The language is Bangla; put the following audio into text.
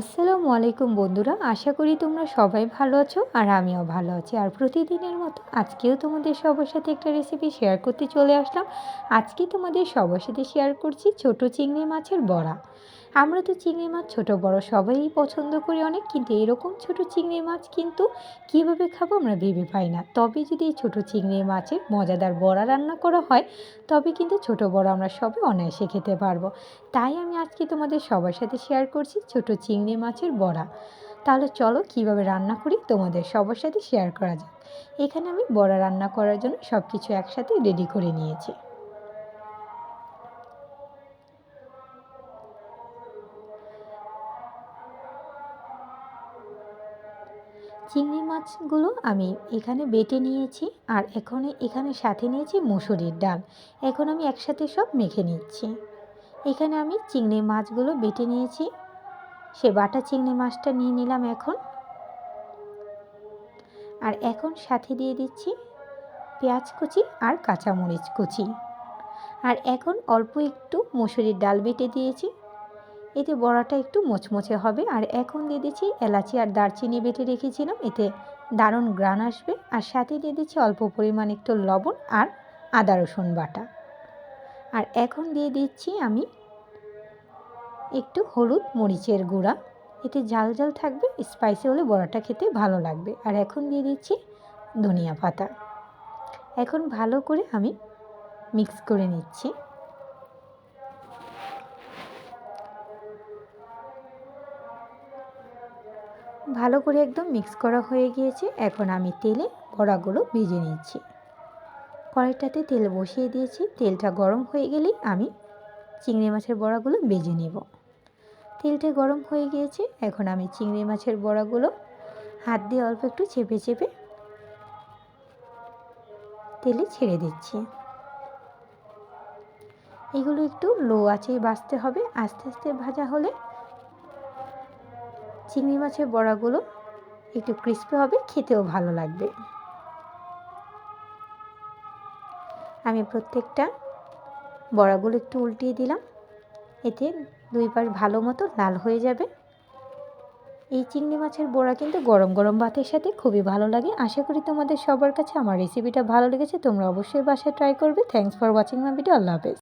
আসসালামু আলাইকুম বন্ধুরা, আশা করি তোমরা সবাই ভালো আছো আর আমিও ভালো আছি। আর প্রতিদিনের মতো আজকেও তোমাদের সবার সাথে একটা রেসিপি শেয়ার করতে চলে আসলাম। আজকে তোমাদের সবার সাথে শেয়ার করছি ছোট চিংড়ি মাছের বড়া। আমরা তো চিংড়ি মাছ ছোট, বড় সবাই পছন্দ করি অনেক, কিন্তু এরকম ছোট চিংড়ি মাছ কিন্তু কীভাবে খাব আমরা ভেবে পাই না। তবে যদি এই ছোটো চিংড়ি মাছের মজাদার বড়া রান্না করা হয়, তবে কিন্তু ছোট বড় আমরা সবাই অনায়াসে খেতে পারব। তাই আমি আজকে তোমাদের সবার সাথে শেয়ার করছি ছোট চিংড়ি মাছের বড়া। তাহলে চলো কীভাবে রান্না করি তোমাদের সবার সাথে শেয়ার করা যাক। এখানে আমি বড়া রান্না করার জন্য সব কিছু একসাথে রেডি করে নিয়েছি। চিংড়ি মাছগুলো আমি এখানে বেটে নিয়েছি আর এখন এখানে সাথে নিয়েছি মুসুরির ডাল। এখন আমি একসাথে সব মেখে নিচ্ছি। এখানে আমি চিংড়ি মাছগুলো বেটে নিয়েছি। সে বাটা চিংড়ি মাছটা নিয়ে নিলাম এখন। আর এখন সাথে দিয়ে দিচ্ছি পেঁয়াজ কুচি আর কাঁচামরিচ কুচি। আর এখন অল্প একটু মুসুরির ডাল বেটে দিয়েছি। এতে বড়াটা একটু মোচমোচে হবে। আর এখন দিয়ে দিচ্ছি এলাচি আর দারচিনি বেটে রেখেছিলাম, এতে দারুণ গ্রান আসবে। আর সাথে দিয়ে দিচ্ছি অল্প পরিমাণ একটু লবণ আর আদা রসুন বাটা। আর এখন দিয়ে দিচ্ছি আমি একটু হলুদ মরিচের গুঁড়া। এতে ঝাল ঝাল থাকবে স্পাইসি হলে বড়াটা খেতে ভালো লাগবে। আর এখন দিয়ে দিচ্ছি ধনিয়া পাতা। এখন ভালো করে আমি মিক্স করে নিচ্ছি। ভালো করে একদম মিক্স করা হয়ে গিয়েছে। এখন আমি তেলে বড়াগুলো ভেজে নিচ্ছি। কড়াইটাতে তেল বসিয়ে দিয়েছি। তেলটা গরম হয়ে গেলেই আমি চিংড়ি মাছের বড়াগুলো ভেজে নেব। তেলটা গরম হয়ে গিয়েছে। এখন আমি চিংড়ি মাছের বড়াগুলো হাত দিয়ে অল্প একটু চেপে চেপে তেলে ছেড়ে দিচ্ছি। এগুলো একটু লো আছে বাঁচতে হবে। আস্তে আস্তে ভাজা হলে চিংড়ি মাছের বড়াগুলো একটু ক্রিস্পি হবে, খেতেও ভালো লাগবে। আমি প্রত্যেকটা বড়াগুলো একটু উল্টিয়ে দিলাম। এতে দুই পাশ ভালো মতো লাল হয়ে যাবে। এই চিংড়ি মাছের বড়া কিন্তু গরম গরম ভাতের সাথে খুবই ভালো লাগে। আশা করি তোমাদের সবার কাছে আমার রেসিপিটা ভালো লেগেছে। তোমরা অবশ্যই বাসায় ট্রাই করবে। Thanks for watching my video আল্লাহ হাফেজ।